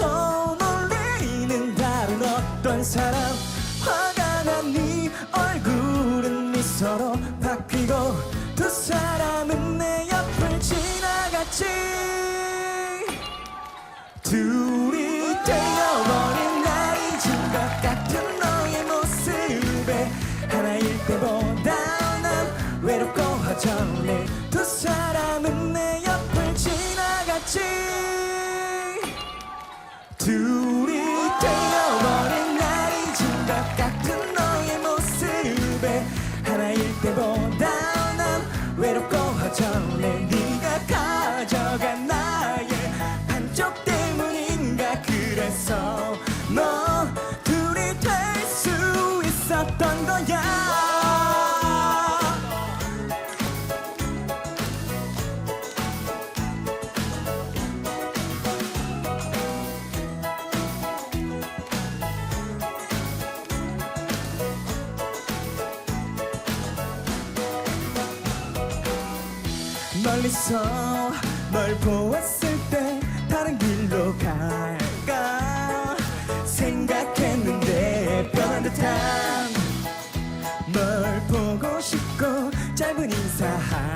어 멀리서 널 보았을 때 다른 길로 갈까 생각했는데 변한 듯한 널 보고 싶고 짧은 인사할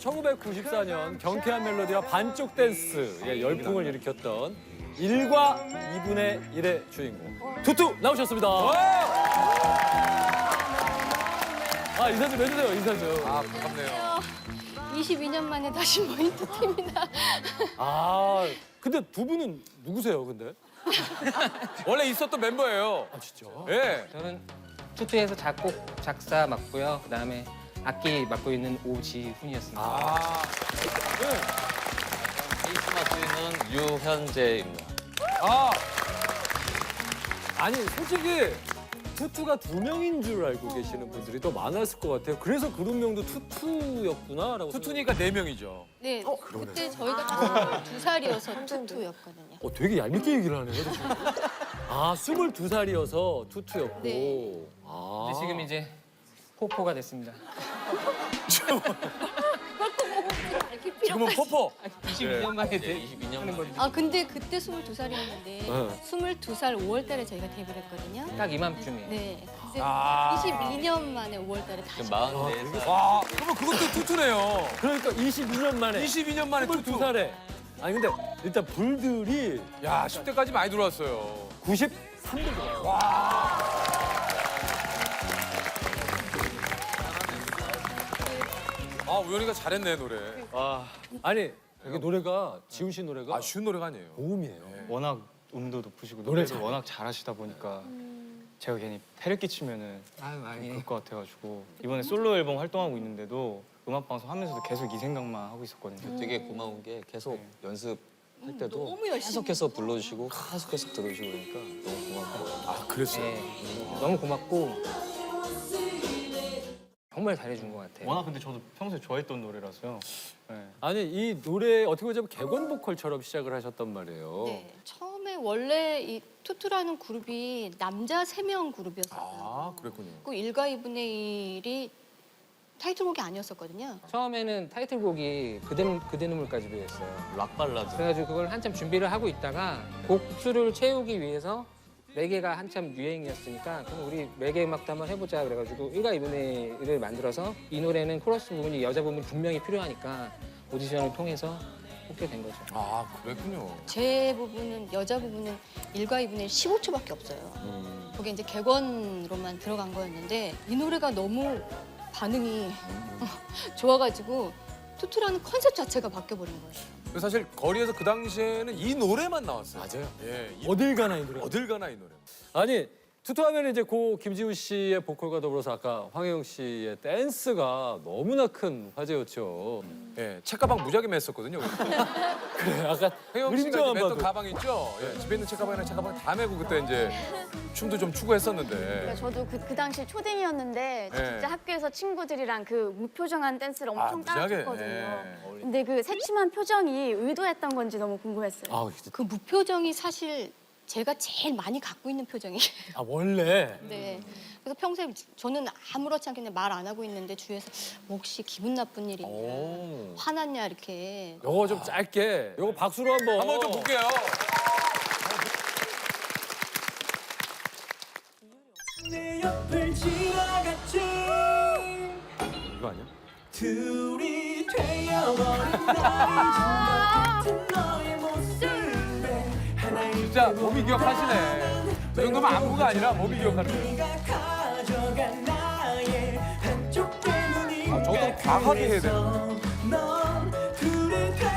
1994년 경쾌한 멜로디와 반쪽 댄스 예, 열풍을 일으켰던 1과 2분의 1의 주인공 투투 나오셨습니다. 아 인사 좀 해주세요 인사 좀. 아, 반갑네요. 22년 만에 다시 모인 두 팀이다. 아 근데 두 분은 누구세요 근데? 원래 있었던 멤버예요. 아 진짜? 예. 저는 투투에서 작곡, 작사 맡고요. 그다음에 악기 맡고 있는 오지훈이었습니다. 아, 베이스 맡고 있는 유현재입니다. 아, 아니 솔직히 투투가 두 명인 줄 알고 계시는 분들이 더 많았을 것 같아요. 그래서 그룹명도 투투였구나라고. 투투니까 네 명이죠. 네, 그때 저희가 두 살이어서 투투였거든요. 어, 되게 얄밉게 얘기를 하네요. 아, 22살이어서 투투였고. 네. 아. 근데 지금 이제 포포가 됐습니다. 이렇게 지금은 포포. 22년 만에 예, 돼. 22년 하는 만에. 건데. 아 근데 그때 22살이었는데 어. 22살 5월 달에 저희가 데뷔를 했거든요. 딱 이맘쯤에. 네. 그래서 아. 22년 만에 5월 달에 지금 다시. 44살. 와, 그러면 그것도 투투네요. 그러니까 22년 만에 22년 만에 투투. 22살에 아니 근데 일단 불들이 야, 10대까지 많이 들어왔어요. 93분 들어요. 아, 우연이가 잘했네, 노래. 아니 이게 노래가 지훈 씨 노래가 아, 쉬운 노래가 아니에요. 고음이에요. 워낙 음도 높으시고 노래 노래를 잘- 워낙 잘하시다 보니까 제가 괜히 패를 끼치면은 아유 아니. 그럴 것 같아가지고 이번에 솔로 앨범 활동하고 있는데도 음악 방송 하면서도 계속 이 생각만 하고 있었거든요. 되게 고마운 게 계속 연습할 때도 너무 열심히 계속해서 불러주시고 계속해서 들어주시고 그러니까 너무 고맙고. 아, 그랬어요. 네. 너무 고맙고 정말 잘해준 것 같아요. 워낙 근데 저도 평소에 좋아했던 노래라서요. 네. 아니 이 노래 어떻게 보자면 객원 보컬처럼 시작을 하셨단 말이에요. 네. 처음에 원래 이 투투라는 그룹이 남자 3명 그룹이었어요. 아, 그랬군요. 그 1과 2분의 1이 타이틀곡이 아니었었거든요. 처음에는 타이틀곡이 그대, 그대 눈물까지도였어요. 락 발라드. 그래가지고 그걸 한참 준비를 하고 있다가 곡수를 채우기 위해서 레게가 한참 유행이었으니까 그럼 우리 레게 음악도 한번 해보자 그래가지고 1과 2분의 1을 만들어서 이 노래는 코러스 부분이 여자 부분이 분명히 필요하니까 오디션을 통해서 뽑게 된 거죠. 아, 그랬군요. 제 부분은 여자 부분은 1과 2분의 1 15초밖에 없어요. 음. 그게 이제 객원으로만 들어간 거였는데 이 노래가 너무 반응이 좋아가지고 투투라는 컨셉 자체가 바뀌어버린 거예요. 사실 거리에서 그 당시에는 이 노래만 나왔어요. 맞아요. 예, 이, 어딜 가나 이 노래. 어딜 가나 이 노래. 아니 투투하면 이제 고 김지훈 씨의 보컬과 더불어서 아까 황혜영 씨의 댄스가 너무나 큰 화제였죠. 예, 책가방 무지하게 맸었거든요. 그래 아까 혜영 씨가 그림자만 맸던 봐도. 가방 있죠? 예, 집에 있는 책가방이나 책가방 다 메고 그때 이제 춤도 좀 추고 했었는데. 저도 그, 그 당시 초딩이었는데 네. 진짜 학교에서 친구들이랑 그 무표정한 댄스를 아, 엄청 무지하게. 따라했거든요. 예. 근데 그 새침한 표정이 의도했던 건지 너무 궁금했어요. 아, 진짜. 그 무표정이 사실 제가 제일 많이 갖고 있는 표정이에요. 아 원래 네. 그래서 평소에 저는 아무렇지 않게 그냥 말 안 하고 있는데 주위에서 뭐 혹시 기분 나쁜 일이 오. 화났냐 이렇게 요거 좀 짧게 요거 박수로 한번 한번 좀 볼게요. 둘이 되어버린 나의 같은 너의 모습에 하나의 진짜 몸이 기억하시네. 저 정도면 안무가 아니라 몸이 기억하는 거예요. 네가 가져간 나의 한쪽 때문인가 아, 저것도 과하게 해야 돼요. 넌 둘이 될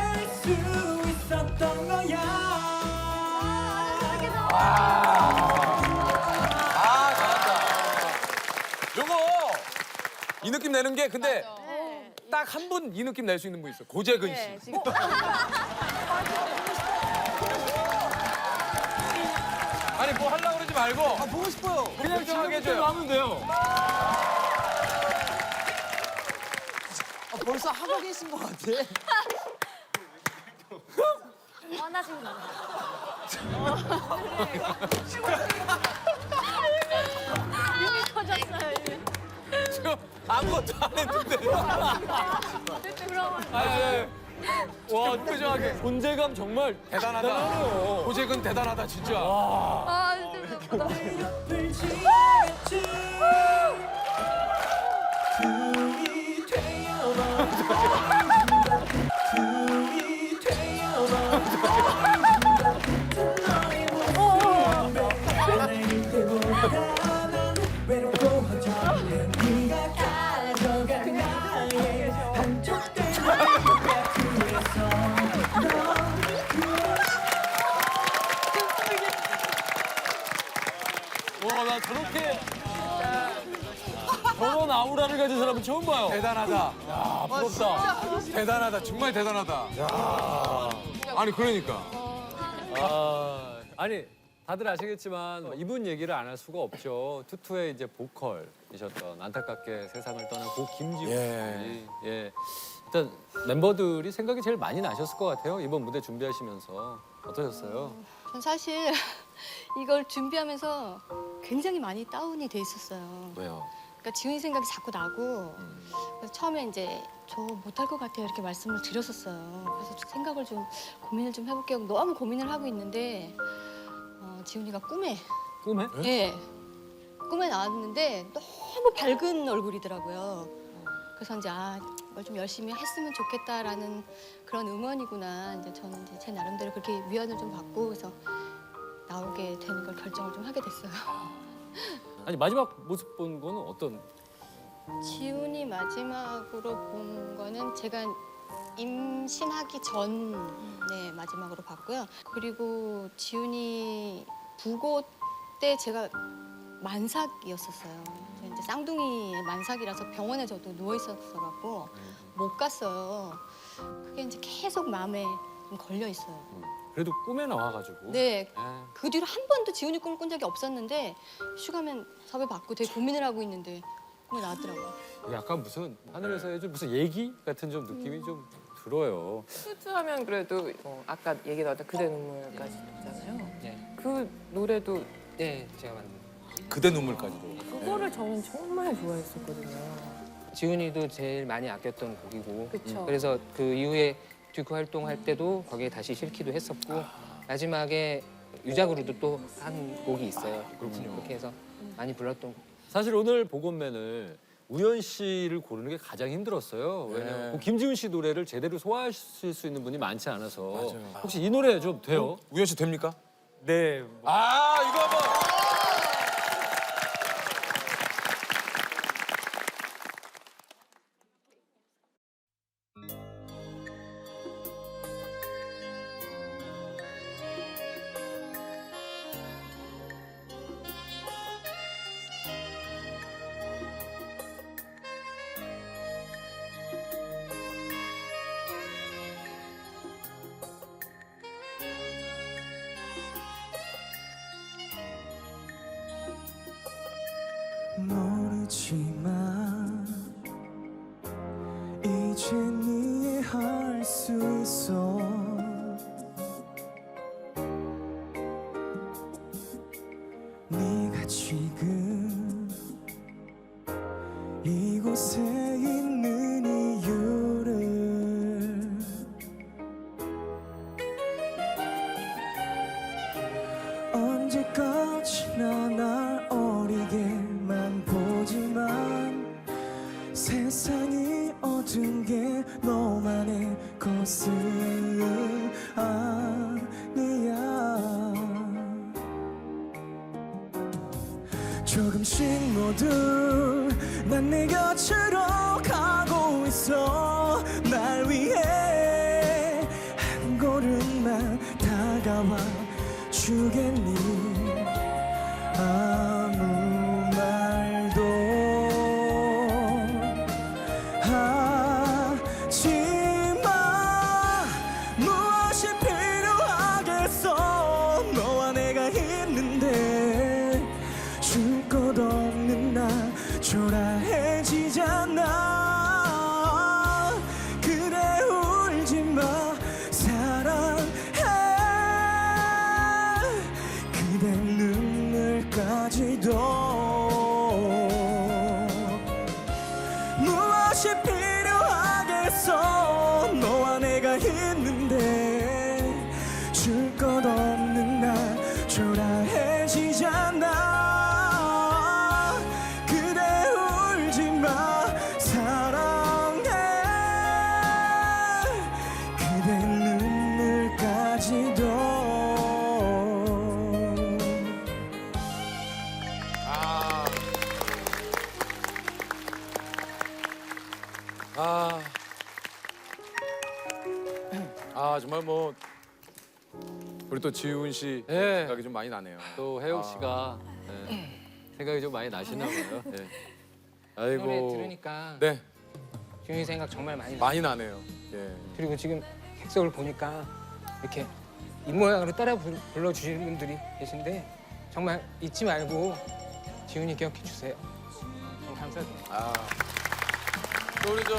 수 있었던 거야 아, 잘한다. 요거 이 느낌 내는 게 근데 딱 한 분 이 느낌 낼 수 있는 분 있어요. 고재근 씨. 아니 뭐 하려고 그러지 말고 아, 보고 싶어요. 그냥 지금 편하게 해줘요. 하면 돼요. 벌써 하고 계신 것 같아 화나신 거 지금 아무것도 안 했는데. 아니, 아니, 아니. 와 표정하게. 존재감 정말 대단하다. 고재근 대단하다 진짜. 아, 진짜 와 나 저렇게 저런 아우라를 가진 사람은 처음 봐요. 대단하다. 아 부럽다. 대단하다. 정말 대단하다. 아니 그러니까. 아, 아니 다들 아시겠지만 이분 얘기를 안 할 수가 없죠. 투투의 이제 보컬이셨던 안타깝게 세상을 떠난 고 김지훈 씨. 예. 예. 일단 멤버들이 생각이 제일 많이 나셨을 것 같아요. 이번 무대 준비하시면서 어떠셨어요? 전 사실 이걸 준비하면서 굉장히 많이 다운이 돼 있었어요. 왜요? 그러니까 지훈이 생각이 자꾸 나고 그래서 처음에 이제 저 못할 것 같아요 이렇게 말씀을 드렸었어요. 그래서 좀 생각을 좀 고민을 좀 해볼게요. 너무 고민을 하고 있는데 어, 지훈이가 꿈에 꿈에? 예 꿈에 나왔는데 너무 밝은 얼굴이더라고요. 그래서 이제 아 이걸 좀 열심히 했으면 좋겠다라는 그런 응원이구나. 이제 저는 이제 제 나름대로 그렇게 위안을 좀 받고 그래서 나오게 되는 걸 결정을 좀 하게 됐어요. 아니 마지막 모습 본 거는 어떤? 지훈이 마지막으로 본 거는 제가 임신하기 전에 마지막으로 봤고요. 그리고 지훈이 부고 때 제가 만삭이었었어요. 저 이제 쌍둥이 만삭이라서 병원에 저도 누워 있었어갖고 못 갔어요. 그게 이제 계속 마음에 좀 걸려 있어요. 그래도 꿈에 나와가지고. 네, 예. 그 뒤로 한 번도 지훈이 꿈을 꾼 적이 없었는데 슈가맨 섭외 받고 되게 고민을 하고 있는데 꿈이 나왔더라고요. 약간 무슨 하늘에서 해준 무슨 얘기 같은 좀 느낌이 좀 들어요. 투투하면 그래도 뭐 아까 얘기 나왔던 그대 눈물까지 있잖아요. 네, 그 노래도 네 제가 만든. 그대 눈물까지도. 그거를 저는 정말 좋아했었거든요. 지훈이도 제일 많이 아꼈던 곡이고 그쵸. 그래서 그 이후에 듀크 활동할 때도 거기에 다시 실기도 했었고 마지막에 유작으로도 또 한 곡이 있어요. 그렇군요. 그렇게 해서 많이 불렀던 곡. 사실 오늘 복원맨을 우연 씨를 고르는 게 가장 힘들었어요. 왜냐면 네. 그 김지훈 씨 노래를 제대로 소화하실 수 있는 분이 많지 않아서 맞아요. 혹시 이 노래 좀 돼요? 우현 씨 됩니까? 네. 아 이거 한번. 모 세상이 어두운 게 너만의 것은 아니야. 조금씩 모두 난내 곁으로 지훈 씨 예. 생각이 좀 많이 나네요. 또 혜영 씨가 예, 생각이 좀 많이 나시나 봐요. 예. 노래 아이고. 들으니까 네 지훈이 생각 정말 많이 나. 많이 나네요. 예. 그리고 지금 객석을 보니까 이렇게 이 모양으로 따라 불- 불러주시는 분들이 계신데 정말 잊지 말고 지훈이 기억해 주세요. 너무 감사드립니다. 아. 또 우리 저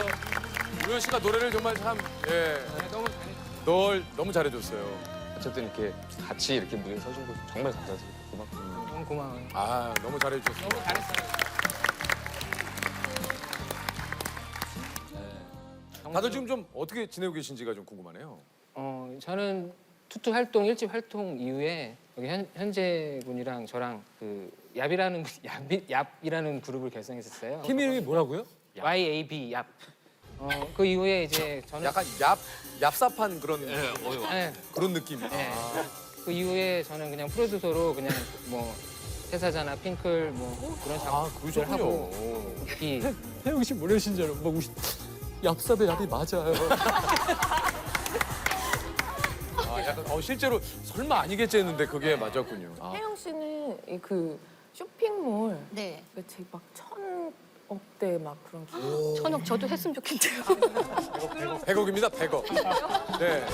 우현 씨가 노래를 정말 참 예. 네, 너무 잘해. 널 너무 잘해줬어요. 어쨌든 이렇게 같이 이렇게 무대에 서준 거 정말 감사드리고 고맙습니다. 음. 너무 고마워요. 아 너무 잘해주셨어요. 너무 잘했어요. 네. 다들 지금 좀 어떻게 지내고 계신지가 좀 궁금하네요. 어, 저는 투투 활동 일집 활동 이후에 여기 현, 현재 군이랑 저랑 그 얍이라는 얍이라는 그룹을 결성했었어요. 팀 이름이 뭐라고요? YAB 얍. 어, 그 이후에 이제 저는 약간 얍 얍삽한 그런 네, 그런 느낌. 네. 그 이후에 저는 그냥 프로듀서로 그냥 뭐 회사자나 핑클 뭐 그런 아 작업을 하고 그러셨군요. 이 혜영 씨 모르신 줄 알고 막 우시 얍삽의 얍이 맞아요. 아 약간 어 실제로 설마 아니겠지 했는데 그게 맞았군요. 아. 혜영 씨는 이 그 쇼핑몰 네. 그치 막천 억대 막 그런 기- 천억 저도 했으면 좋겠네요. 100억입니다. 100억. 네.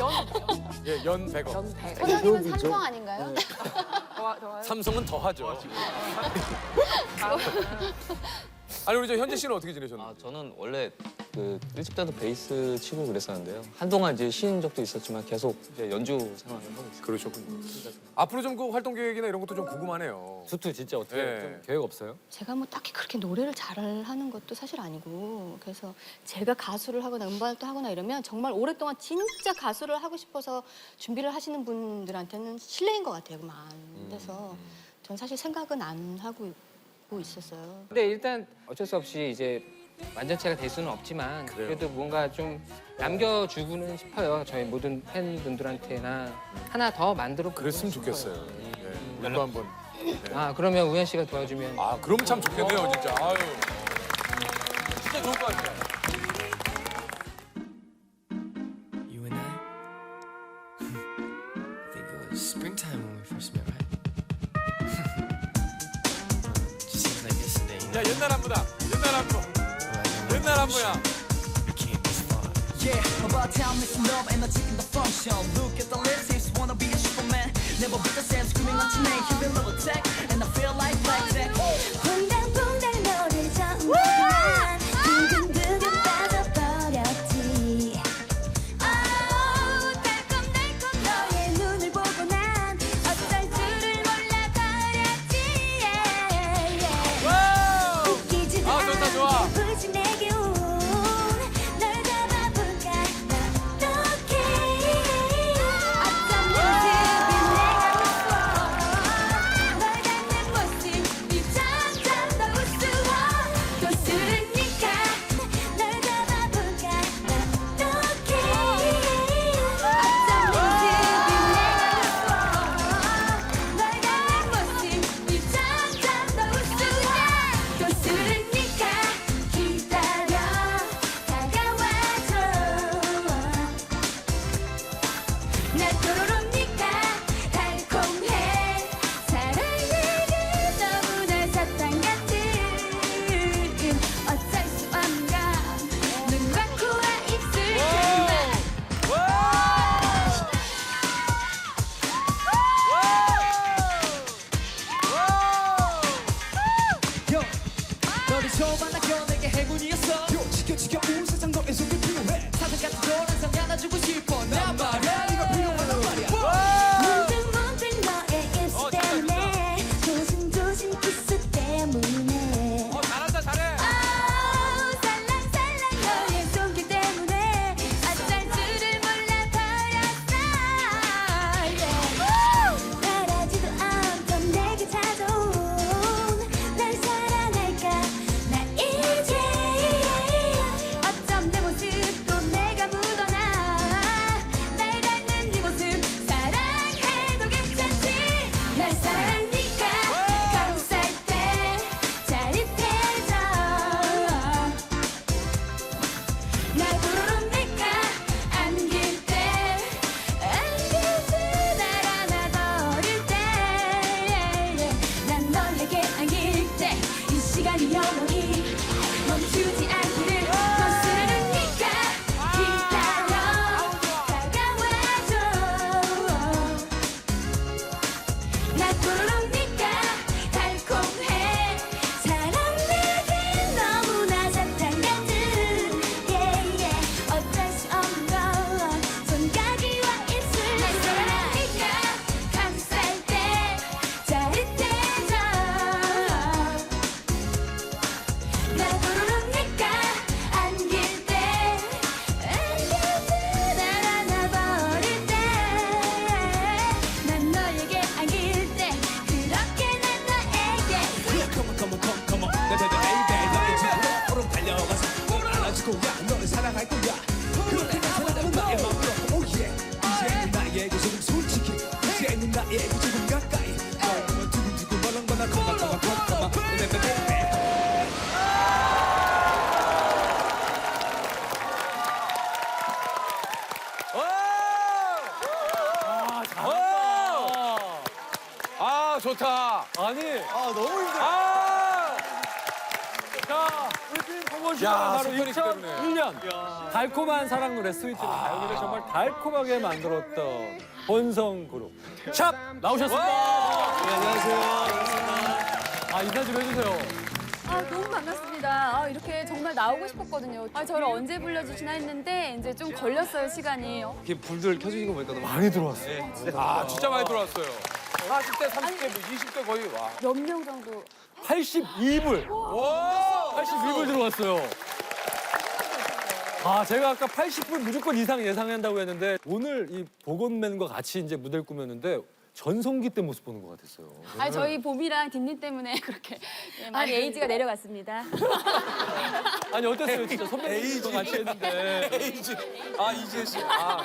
예, 연 100억. 연 백. 사장님은 삼성 아닌가요? 더, 더 삼성은 더 하죠. 아니 우리 저 현재 씨는 어떻게 지내셨나요? 아 저는 원래 그 일집 때도 베이스 치고 그랬었는데요. 한동안 이제 쉬는 적도 있었지만 계속 이제 연주 생활을 하고 있어요. 그러셨군요. 앞으로 좀 그 활동 계획이나 이런 것도 좀 궁금하네요. 투투 진짜 어떻게 네. 좀 계획 없어요? 제가 뭐 딱히 그렇게 노래를 잘하는 것도 사실 아니고 그래서 제가 가수를 하거나 음반을 하거나 이러면 정말 오랫동안 진짜 가수를 하고 싶어서 준비를 하시는 분들한테는 실례인 것 같아요. 안 돼서 전 사실 생각은 안 하고 있고 있었어요. 근데 일단 어쩔 수 없이 이제 완전체가 될 수는 없지만 그래도 뭔가 좀 남겨주고는 싶어요. 저희 모든 팬분들한테나 하나 더 만들어 보고 그랬으면 싶어요. 좋겠어요. 네. 이거 한번. 아 그러면 우현 씨가 도와주면 아 그럼 참 좋겠네요, 진짜. 아유. 진짜 좋을 것 같아요. Yeah, about time listen up and not taking the function. Look at the list, if you wanna be a superman. Never beat the same screaming on your name. Here in level tech, and I feel like blackjack. 퐁 좋다. 아니 아 너무 힘들어. 아! 자, 우리 팀 야, 바로 스토리 때문에. 2001년 달콤한 사랑 노래 스위트를 가요계를 정말 달콤하게 만들었던 본성 그룹 샵 나오셨습니다. 네, 안녕하세요. 아 인사 좀 해주세요. 아 너무 반갑습니다. 아, 이렇게 정말 나오고 싶었거든요. 아 저를 언제 불러주시나 했는데 이제 좀 걸렸어요 시간이. 어, 이렇게 불들 켜주신 거 보니까 너무 많이 들어왔어요. 아, 진짜 많이 들어왔어요. 40대, 30대, 뭐 20대 거의 와. 몇 명 정도? 82불. 와! 82불 들어왔어요. 아, 제가 아까 80불 무조건 이상 예상한다고 했는데 오늘 이 보건맨과 같이 이제 무대를 꾸몄는데 전성기 때 모습 보는 것 같았어요. 아 저희 봄이랑 딘딘 때문에 그렇게 예, 많이 에이지가 내려갔습니다. 아니 어땠어요? 진짜 선배님과 같이 했는데. 에이지. 아, 이지혜 씨. 아,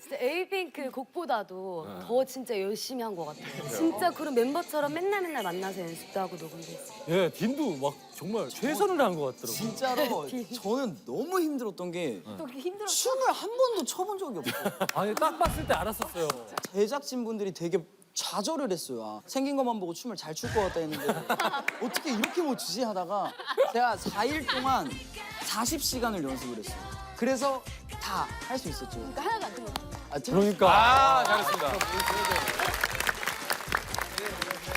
진짜 에이핑크 곡보다도 네. 더 진짜 열심히 한 것 같아요. 진짜 그런 멤버처럼 맨날 맨날 만나서 연습도 하고 녹음도 했어요. 예, 딘도 막 정말 최선을 다한 것 같더라고요. 진짜로 저는 너무 힘들었던 게또 그렇게 힘들어. 춤을 한 번도 춰본 적이 없어요. 아니 딱 봤을 때 알았었어요. 제작진 분들이 되게 좌절을 했어요. 아, 생긴 것만 보고 춤을 잘 출 것 같다 했는데 어떻게 이렇게 못 추지 하다가 제가 4일 동안 40시간을 연습을 했어요. 그래서 다 할 수 있었죠. 그러니까 하나도 안 틀렸어요. 아, 참- 그러니까 아, 잘했습니다.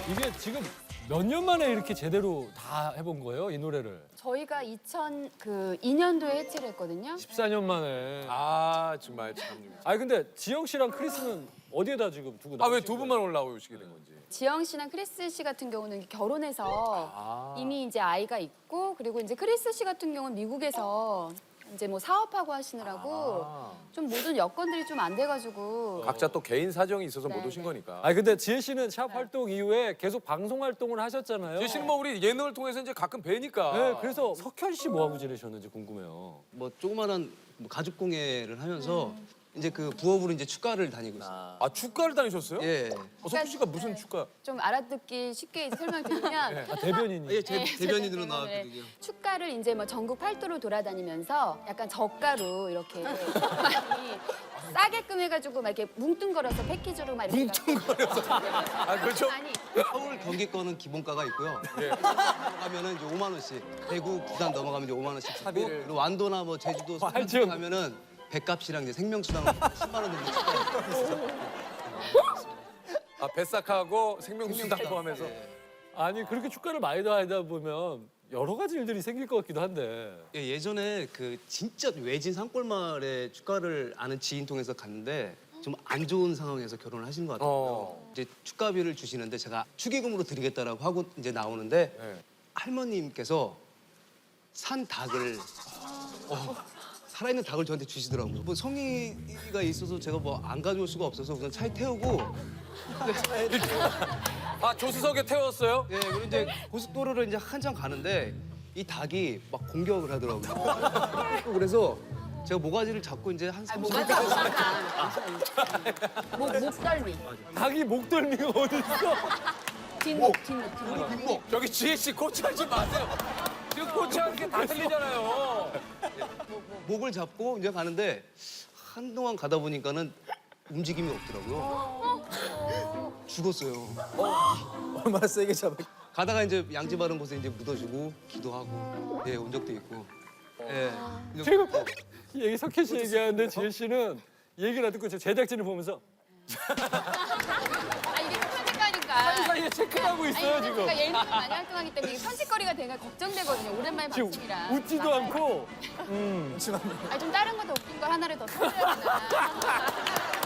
이게 지금 몇 년 만에 이렇게 제대로 다 해본 거예요, 이 노래를? 저희가 2000그 2년도에 해체를 했거든요. 14년 만에. 아, 정말 참. 아니 근데 지영 씨랑 크리스는 어디에다 지금 두고 아, 왜 나오신 두? 분만 올라오시게 된 건지. 지영 씨랑 크리스 씨 같은 경우는 결혼해서 이미 이제 아이가 있고 그리고 이제 크리스 씨 같은 경우는 미국에서 이제 뭐 사업하고 하시느라고 좀 모든 여건들이 좀 안 돼가지고 각자 또 개인 사정이 있어서 못 네, 오신 네. 거니까. 아니 근데 지혜 씨는 샵 활동 이후에 계속 방송 활동을 하셨잖아요. 지혜 씨는 뭐 우리 예능을 통해서 이제 가끔 뵈니까. 네, 그래서 석현 씨 뭐 하고 지내셨는지 궁금해요. 뭐 조그마한 뭐 가죽 공예를 하면서 이제 그 부업으로 이제 축가를 다니고 있어요. 아, 축가를 다니셨어요? 예. 어, 석희 씨가 무슨 축가? 좀 알아듣기 쉽게 설명드리면 아, 대변인이. 예, 제 네, 대변인으로 네, 나왔거든요. 축가를 이제 뭐 전국 팔도로 돌아다니면서 약간 저가로 이렇게 많이 싸게끔 해가지고 막 이렇게 뭉뚱거려서 패키지로 막 이렇게 뭉뚱거려서 아, 그렇죠? 아니 서울 경기 거는 기본가가 있고요. 예. 가면은 이제 5만 원씩. 대구, 부산 넘어가면 이제 5만 원씩 주고 그리고 완도나 뭐 제주도 알죠. 가면은 백값이랑 이제 생명수당 10만 원 정도. 아, 뱃삭하고 생명수당 포함해서. 아니 그렇게 축가를 많이 하다 보면 여러 가지 일들이 생길 것 같기도 한데. 예, 예전에 그 진짜 외진 산골마을에 축가를 아는 지인 통해서 갔는데 좀 안 좋은 상황에서 결혼을 하신 것 같아요. 어. 이제 축가비를 주시는데 제가 축의금으로 드리겠다라고 하고 이제 나오는데 네. 할머님께서 산 닭을 어, 살아있는 닭을 저한테 주시더라고요. 뭐 성의가 있어서 제가 뭐 안 가져올 수가 없어서 우선 차에 태우고 아, 조수석에 태웠어요? 예, 그리고 이제 고속도로를 이제 한참 가는데 이 닭이 막 공격을 하더라고요. 그래서 제가 모가지를 잡고 이제 한 30분 목 목덜미 닭이 목덜미가 어딨어? 뒷목 뒷목 뒷목 저기 지혜 씨 코치하지 마세요. 지금 코치하는 게다 틀리잖아요. 목을 잡고 이제 가는데 한동안 가다 보니까는 움직임이 없더라고요. 죽었어요. 얼마나 세게 잡아. 가다가 이제 양지 바른 곳에 이제 묻어주고 기도하고 예, 온 적도 있고. 예. 지금 이 얘기 석현 씨 얘기하는데 지혜 씨는 얘기를 듣고 저 제작진을 보면서 아 이게 편집가니까 사이에 체크하고 있어요 아니, 지금. 그러니까 예능을 많이 활동하기 때문에 이게 편집거리가 되는 걱정되거든요. 오랜만에 지금 방송이라. 웃지도 않고. 음. 아니 좀 다른 것도 웃긴 걸 하나를 더 찾아야 되나.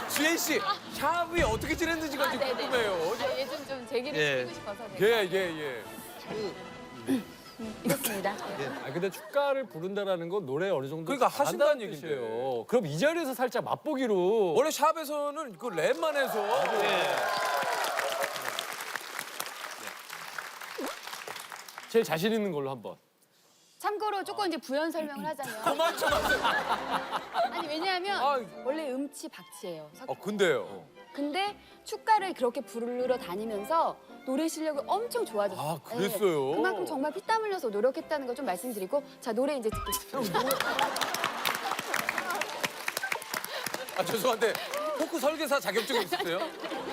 지혜 씨, 샵이 어떻게 지냈는지가 좀 네네. 궁금해요. 아, 얘좀 좀 제기를 예. 시키고 싶어서 예, 제가 예, 예. 이렇습니다. 아 근데 축가를 부른다라는 건 노래 어느 정도 그러니까 하신다는 뜻이에요. 그럼 이 자리에서 살짝 맛보기로 원래 샵에서는 그 랩만 해서 제일 자신 있는 걸로 한번. 참고로 조금 이제 부연 설명을 하자면 그만 좀 하세요. 아니 왜냐하면 아, 원래 음치 박치예요. 석- 어, 근데요. 근데 축가를 그렇게 부르러 다니면서 노래 실력이 엄청 좋아졌어요. 아, 그랬어요? 네, 그만큼 정말 피땀 흘려서 노력했다는 걸 좀 말씀드리고 자 노래 이제 듣겠습니다. 아, 죄송한데 포크 설계사 자격증 있으세요?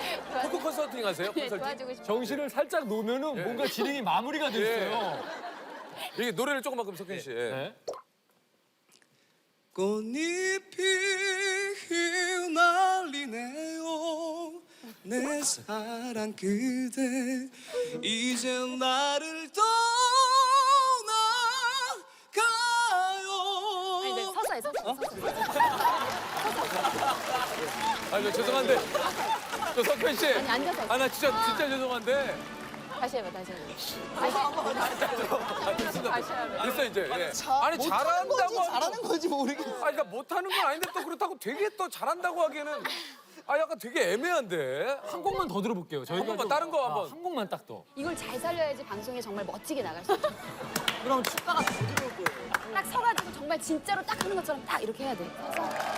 토크 컨설팅 하세요? 네, 컨설팅? 도와주고 싶어요. 정신을 살짝 놓으면은 예. 뭔가 진행이 마무리가 돼 있어요. 이게 노래를 조금만 그럼 석현 씨. 예. 네. 꽃잎이 휘날리네요 내 사랑 그대 이제 나를 떠나가요 아니, 네, 서서 해, 서서. 서서. 아니 저 죄송한데 저 석현 씨. 아니, 앉아서. 아 나 진짜 진짜 죄송한데. 다시 해봐, 다시 해봐. 아, 됐습니다. 다시 해봐. 됐어 이제. 예. 자, 아니 잘한다고 건지 하고- 잘하는 건지 모르겠어. 아니 그러니까 못하는 건 아닌데 또 그렇다고 되게 또 잘한다고 하기에는 아 약간 되게 애매한데. 한 곡만 더 들어볼게요. 저희가 곡만, 좀- 다른 거 아, 한번. 한 곡만 딱 더. 이걸 잘 살려야지 방송에 정말 멋지게 나갈 수 있어. 그럼 축가가 더 들어올 거예요. 딱 서가지고 정말 진짜로 딱 하는 것처럼 딱 이렇게 해야 돼. 서서.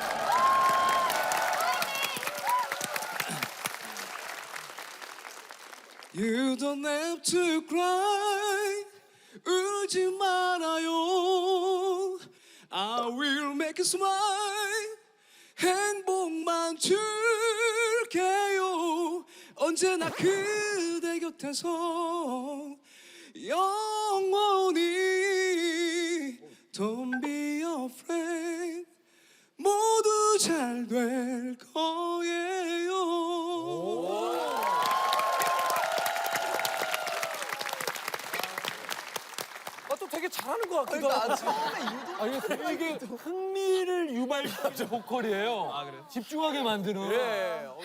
You don't have to cry 울지 말아요 I will make you smile 행복만 줄게요 언제나 그대 곁에서 영원히 Don't be afraid 모두 잘 될 거예요 아 또 되게 잘하는 것 같기도 그러니까 하고. 아, 이게 되게 흥미를 유발시키는 보컬이에요. 집중하게 만드는. 예. 어,